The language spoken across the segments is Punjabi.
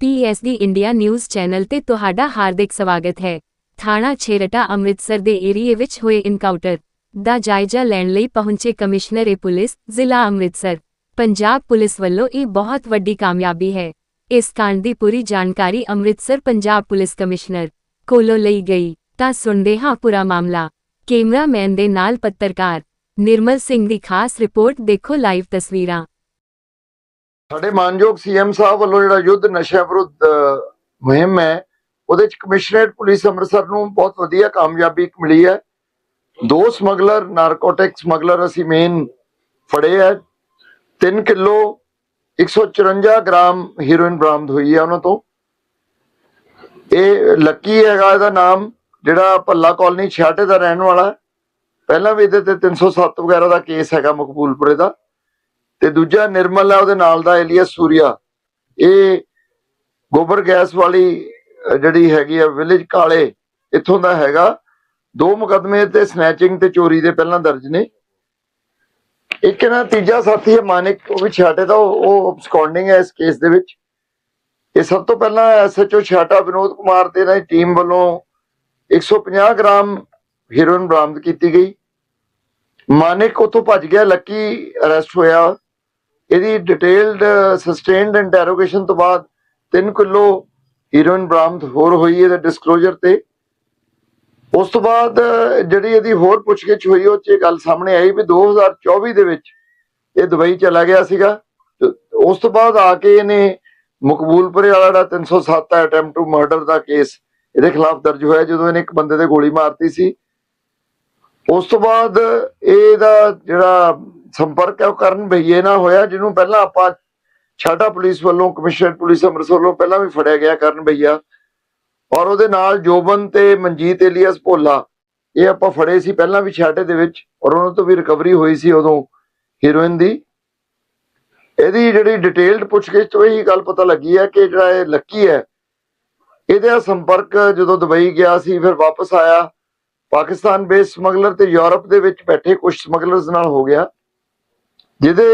ਪੀਐਸਡੀ ਇੰਡੀਆ ਨਿਊਜ਼ ਚੈਨਲ ਤੇ ਤੁਹਾਡਾ ਹਾਰਦਿਕ ਸਵਾਗਤ ਹੈ। ਥਾਣਾ ਛੇਰਟਾ ਅੰਮ੍ਰਿਤਸਰ ਦੇ ਏਰੀਏ ਵਿੱਚ ਹੋਏ ਇਨਕਾਊਂਟਰ ਦਾ ਜਾਇਜ਼ਾ ਲੈਣ ਲਈ ਪਹੁੰਚੇ ਕਮਿਸ਼ਨਰ ਏ ਪੁਲਿਸ, ਜ਼ਿਲ੍ਹਾ ਅੰਮ੍ਰਿਤਸਰ। ਪੰਜਾਬ ਪੁਲਿਸ ਵੱਲੋਂ ਇਹ ਬਹੁਤ ਵੱਡੀ ਕਾਮਯਾਬੀ ਹੈ। ਇਸ ਕਾਂਡ ਦੀ ਪੂਰੀ ਜਾਣਕਾਰੀ ਅੰਮ੍ਰਿਤਸਰ ਪੰਜਾਬ ਪੁਲਿਸ ਕਮਿਸ਼ਨਰ ਕੋਲੋਂ ਲਈ ਗਈ। ਤਾਂ ਸੁਣਦੇ ਹਾਂ ਪੂਰਾ ਮਾਮਲਾ। ਕੈਮਰਾਮੈਨ ਦੇ ਨਾਲ ਪੱਤਰਕਾਰ ਨਿਰਮਲ ਸਿੰਘ ਦੀ ਖਾਸ ਰਿਪੋਰਟ ਦੇਖੋ ਲਾਈਵ ਤਸਵੀਰਾਂ। ਸਾਡੇ ਮਾਨਯੋਗ ਸੀਐਮ ਸਾਹਿਬ ਵੱਲੋਂ ਜਿਹੜਾ ਯੁੱਧ ਨਸ਼ਿਆਂ ਵਿਰੁੱਧ ਮੁਹਿੰਮ ਹੈ, ਉਹਦੇ ਚ ਕਮਿਸ਼ਨਰੇਟ ਪੁਲਿਸ ਅੰਮ੍ਰਿਤਸਰ ਨੂੰ ਬਹੁਤ ਵਧੀਆ ਕਾਮਯਾਬੀ ਮਿਲੀ ਹੈ। ਦੋ ਸਮਗਲਰ, ਨਾਰਕੋਟਿਕ ਸਮਗਲਰ ਅਸੀਂ ਮੇਨ ਫੜੇ ਹੈ। 3 ਕਿਲੋ 154 ਗ੍ਰਾਮ ਹੀਰੋਇਨ ਬਰਾਮਦ ਹੋਈ ਹੈ ਉਹਨਾਂ ਤੋਂ। ਇਹ ਲੱਕੀ ਹੈਗਾ, ਇਹਦਾ ਨਾਮ ਜਿਹੜਾ ਭੱਲਾ ਕਾਲਨੀ ਛਾਟੇ ਦਾ ਰਹਿਣ ਵਾਲਾ ਪਹਿਲਾਂ ਵੀ ਇਹਦੇ ਤੇ 307 ਵਗੈਰਾ ਦਾ ਕੇਸ ਹੈਗਾ ਮਕਬੂਲਪੁਰੇ ਦਾ। ਤੇ ਦੂਜਾ ਨਿਰਮਲ ਹੈ ਉਹਦੇ ਨਾਲ ਦਾ ਏਲੀਅਸ ਸੂਰਿਆ ਇਹ ਗੋਬਰ ਗੈਸ ਵਾਲੀ ਜਿਹੜੀ ਹੈਗੀ ਆ ਵਿਲੇਜ ਕਾਲੇ, ਇੱਥੋਂ ਦਾ ਹੈਗਾ। ਦੋ ਮੁਕਦਮੇ ਤੇ ਸਨੈਚਿੰਗ ਤੇ ਚੋਰੀ ਦੇ ਪਹਿਲਾਂ ਦਰਜ ਨੇ। ਇੱਕ ਨਾ ਤੀਜਾ ਸਾਥੀ ਹੈ, ਮਾਨਿਕ, ਉਹ ਵੀ ਛਾਟੇ ਦਾ ਉਹ- ਅਬਸਕੌਂਡਿੰਗ ਹੈ ਇਸ ਕੇਸ ਦੇ ਵਿੱਚ। ਇਹ ਸਭ ਤੋਂ ਪਹਿਲਾਂ ਐਸਐਚਓ ਛਾਟਾ ਵਿਨੋਦ ਕੁਮਾਰ ਤੇ ਇਹਨਾਂ ਦੀ ਟੀਮ ਵੱਲੋਂ 150 ਗ੍ਰਾਮ ਹੀਰੋਇਨ ਬਰਾਮਦ ਕੀਤੀ ਗਈ। ਮਾਨਿਕ ਉੱਥੋਂ ਭੱਜ ਗਿਆ, ਲੱਕੀ ਅਰੈਸਟ ਹੋਇਆ। ਇਹਦੀ ਡਿਟੇਲਡ ਸਸਟੇਨਡ ਇੰਟਰੋਗੇਸ਼ਨ ਤੋਂ ਬਾਅਦ 3 ਕਿਲੋ ਹੀਰੋਇਨ ਬਰਾਮਦ ਹੋਰ ਹੋਈ ਇਹਦੇ ਡਿਸਕਲੋਜ਼ਰ ਤੇ। ਉਸ ਤੋਂ ਬਾਅਦ, ਜਿਹੜੀ ਇਹਦੀ ਹੋਰ ਪੁੱਛਗਿੱਛ ਹੋਈ, ਉਹ 'ਚ ਗੱਲ ਸਾਹਮਣੇ ਆਈ ਵੀ 2024 ਦੇ ਵਿੱਚ ਇਹ ਦੁਬਈ ਚਲਾ ਗਿਆ ਸੀਗਾ। ਉਸ ਤੋਂ ਬਾਅਦ ਆ ਕੇ ਇਹਨੇ ਮਕਬੂਲਪੁਰੇ ਵਾਲਾ ਜਿਹੜਾ 307 ਹੈ ਅਟੈਂਪਟ ਟੂ ਮਰਡਰ ਦਾ ਕੇਸ ਇਹਦੇ ਖਿਲਾਫ ਦਰਜ ਹੋਇਆ ਜਦੋਂ ਇਹਨੇ ਇੱਕ ਬੰਦੇ ਤੇ ਗੋਲੀ ਮਾਰਤੀ ਸੀ। ਉਸ ਤੋਂ ਬਾਅਦ ਇਹਦਾ ਜਿਹੜਾ ਸੰਪਰਕ ਉਹ ਕਰਨ ਭਈਏ ਨਾਲ ਹੋਇਆ, ਜਿਹਨੂੰ ਪਹਿਲਾਂ ਆਪਾਂ ਛਾਟਾ ਪੁਲਿਸ ਵੱਲੋਂ, ਕਮਿਸ਼ਨਰ ਪੁਲਿਸ ਅੰਮ੍ਰਿਤਸਰ ਵੱਲੋਂ ਪਹਿਲਾਂ ਵੀ ਫੜਿਆ ਗਿਆ ਕਰਨ ਭਈਆ ਔਰ ਉਹਦੇ ਨਾਲ ਜੋਬਨ ਤੇ ਮਨਜੀਤ ਏਲੀਅਸ ਭੋਲਾ, ਇਹ ਆਪਾਂ ਫੜੇ ਸੀ ਪਹਿਲਾਂ ਵੀ ਛਾਟੇ ਦੇ ਵਿੱਚ, ਔਰ ਉਹਨਾਂ ਤੋਂ ਵੀ ਰਿਕਵਰੀ ਹੋਈ ਸੀ ਉਦੋਂ ਹੀਰੋਇਨ ਦੀ। ਇਹਦੀ ਜਿਹੜੀ ਡਿਟੇਲਡ ਪੁੱਛਗਿੱਛ ਤੋਂ ਇਹੀ ਗੱਲ ਪਤਾ ਲੱਗੀ ਹੈ ਕਿ ਜਿਹੜਾ ਇਹ ਲੱਕੀ ਹੈ, ਇਹਦਾ ਸੰਪਰਕ ਜਦੋਂ ਦੁਬਈ ਗਿਆ ਸੀ, ਫਿਰ ਵਾਪਸ ਆਇਆ। ਪਾਕਿਸਤਾਨ ਬੇਸ ਸਮਗਲਰ ਤੇ ਯੂਰਪ ਦੇ ਵਿੱਚ ਬੈਠੇ ਕੁਝ ਸਮਗਲਰਸ ਨਾਲ ਹੋ ਗਿਆ। ਜਿਹਦੇ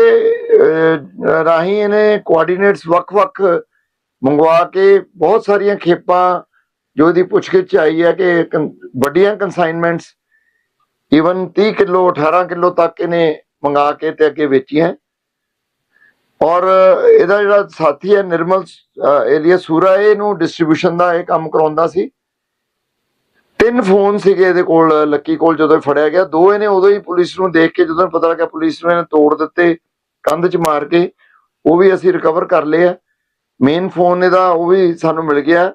ਰਾਹੀਂ ਇਹਨੇ ਕੋਆਰਡੀਨੇਟਸ ਵੱਖ-ਵੱਖ ਮੰਗਵਾ ਕੇ ਬਹੁਤ ਸਾਰੀਆਂ ਖੇਪਾਂ ਜੋ ਇਹਦੀ ਪੁੱਛਗਿੱਛ ਆਈ ਹੈ ਕਿ ਵੱਡੀਆਂ ਕਨਸਾਈਨਮੈਂਟਸ ਈਵਨ 30 ਕਿਲੋ 18 ਕਿਲੋ ਤੱਕ ਇਹਨੇ ਮੰਗਾ ਕੇ ਤੇ ਅੱਗੇ ਵੇਚੀਆਂ। ਔਰ ਇਹਦਾ ਜਿਹੜਾ ਸਾਥੀ ਹੈ ਨਿਰਮਲ ਏਲੀਆ ਸੂਰਾ ਇਹਨੂੰ ਡਿਸਟ੍ਰੀਬਿਊਸ਼ਨ ਦਾ ਇਹ ਕੰਮ ਕਰਾਉਂਦਾ ਸੀ। ਤਿੰਨ ਫੋਨ ਸੀਗੇ ਇਹਦੇ ਕੋਲ ਲੱਕੀ ਕੋਲ ਜਦੋਂ ਫੜਿਆ ਗਿਆ। ਦੋ ਇਹਨੇ ਉਦੋਂ ਹੀ ਪੁਲਿਸ ਨੂੰ ਦੇਖ ਕੇ ਜਦੋਂ ਪਤਾ ਲੱਗਾ ਪੁਲਿਸ ਨੂੰ ਇਹਨੇ ਤੋੜ ਦਿੱਤੇ ਕੰਧ 'ਚ ਮਾਰ ਕੇ ਉਹ ਵੀ ਅਸੀਂ ਰਿਕਵਰ ਕਰ ਲਏ ਮੇਨ ਫੋਨ ਇਹਦਾ ਉਹ ਵੀ ਸਾਨੂੰ ਮਿਲ ਗਿਆ।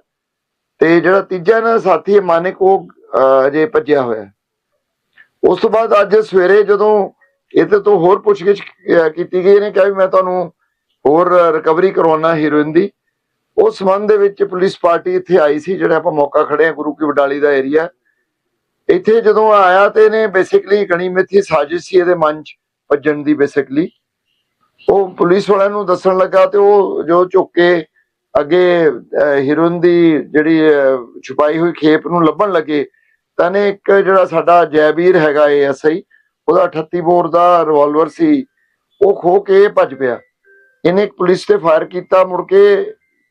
ਤੇ ਜਿਹੜਾ ਤੀਜਾ ਇਹਨਾਂ ਦਾ ਸਾਥੀ ਹੈ ਮਾਨਿਕ ਉਹ ਅਹ, ਅਜੇ ਭੱਜਿਆ ਹੋਇਆ ਉਸ ਤੋਂ ਬਾਅਦ ਅੱਜ ਸਵੇਰੇ ਜਦੋਂ ਇਹਦੇ ਤੋਂ ਹੋਰ ਪੁੱਛਗਿੱਛ ਅਹ, ਕੀਤੀ ਗਈ ਇਹਨੇ ਕਿਹਾ ਵੀ ਮੈਂ ਤੁਹਾਨੂੰ ਹੋਰ ਰਿਕਵਰੀ ਕਰਵਾਉਣਾ ਹੀਰੋਇਨ ਦੀ। ਉਸ ਸੰਬੰਧ ਦੇ ਵਿੱਚ ਪੁਲਿਸ ਪਾਰਟੀ ਇੱਥੇ ਆਈ ਸੀ, ਜਿਹੜਾ ਆਪਾਂ ਮੌਕਾ ਖੜੇ ਆ ਗੁਰੂ ਕੀ ਵਡਾਲੀ ਦਾ ਏਰੀਆ। ਇੱਥੇ ਜਦੋਂ ਆਇਆ ਤੇ ਇਹਨੇ ਬੇਸਿਕਲੀ ਗਣੀ ਮਿੱਥੀ ਸਾਜ਼ਿਸ਼ ਸੀ ਇਹਦੇ ਮਨ ਚ ਭੱਜਣ ਦੀ ਬੇਸਿਕਲੀ ਉਹ ਪੁਲਿਸ ਵਾਲਿਆਂ ਨੂੰ ਦੱਸਣ ਲੱਗਾ ਤੇ ਉਹ ਜੋ ਝੁੱਕ ਕੇ ਅੱਗੇ ਹੀਰੋਇਨ ਦੀ ਜਿਹੜੀ ਛੁਪਾਈ ਹੋਈ ਖੇਪ ਨੂੰ ਲੱਭਣ ਲੱਗੇ, ਤਾਂ ਨੇ ਇੱਕ ਜਿਹੜਾ ਸਾਡਾ ਜੈਬੀਰ ਹੈਗਾ ਐਸਆਈ ਉਹਦਾ 38 ਬੋਰ ਦਾ ਰਿਵਾਲਵਰ ਸੀ, ਉਹ ਖੋ ਕੇ ਭੱਜ ਪਿਆ। ਇਹਨੇ ਇੱਕ ਪੁਲਿਸ ਤੇ ਫਾਇਰ ਕੀਤਾ, ਮੁੜ ਕੇ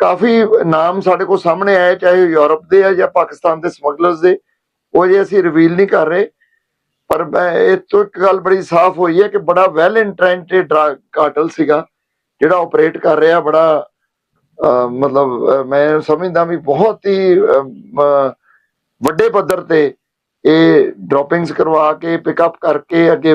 ਕਾਫੀ ਨਾਮ ਸਾਡੇ ਕੋਲ ਸਾਹਮਣੇ ਆਏ, ਚਾਹੇ ਯੂਰਪ ਦੇ ਆ ਜਾਂ ਪਾਕਿਸਤਾਨ ਦੇ ਸਮਗਲਰਸ ਦੇ। ਉਹ ਜੇ ਅਸੀਂ ਰਿਵੀਲ ਨਹੀਂ ਕਰ ਰਹੇ, ਪਰ ਇਹ ਤੋਂ ਇੱਕ ਗੱਲ ਬੜੀ ਸਾਫ਼ ਹੋਈ ਹੈ ਕਿ ਬੜਾ ਵੈਲ ਇੰਟ੍ਰੈਂਟਡ ਡਰਗ ਕਾਰਟਲ ਸੀਗਾ, ਜਿਹੜਾ ਆਪਰੇਟ ਕਰ ਰਿਹਾ, ਬੜਾ ਮਤਲਬ ਮੈਂ ਸਮਝਦਾ ਵੀ ਬਹੁਤ ਹੀ ਵੱਡੇ ਪੱਧਰ ਤੇ ਇਹ ਡ੍ਰੌਪਿੰਗਸ ਕਰਵਾ ਕੇ ਪਿਕਅਪ ਕਰਕੇ ਅੱਗੇ